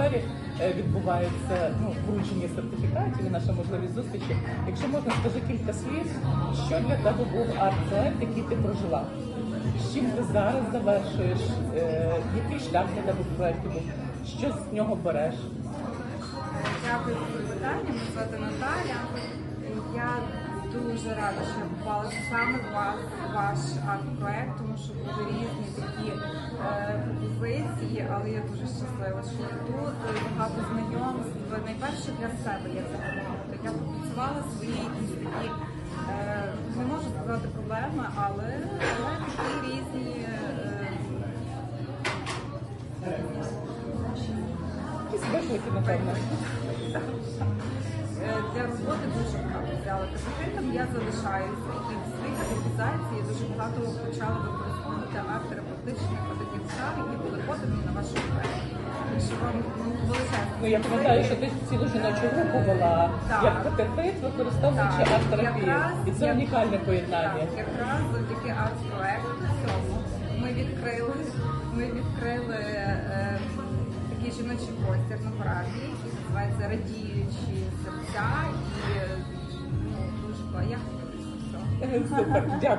атмосфері е, відбувається ну, вручення сертифікатів і наша можливість зустрічі. Якщо можна, скажи кілька слів, що для тебе був арт-проект, який ти прожила? З чим ти зараз завершуєш? Е, який шлях для тебе в проєкті був? Що з нього береш? Дякую за запитання. Мене звати Наталя. Я дуже рада, що я попала саме в ваш арт-проект, тому що були різні такі е, але я дуже щаслива, що я тут багато знайомств. Найперше для себе я це допомогла. Я пропрацювала свої якісь такі, е, не можу сказати проблеми, але, але такі різні. Е, Якісь виклики, напевно. Е, Для роботи дуже багато взяла капіталом, я залишаюся. І в своїй реалізації я дуже багато почала використовувати арт-терапевтичних таких які були подані на вашу ну. Я пам'ятаю, що ти цілу жіночу групу вела Так. як терапевт, використовуючи арт-терапію. І це я- унікальне поєднання. Так, якраз завдяки арт-проекту цьому ми відкрили, ми відкрили е, такий жіночий простір на параді, який називається Радіючі серця і ну, дуже я все. Супер, дякую.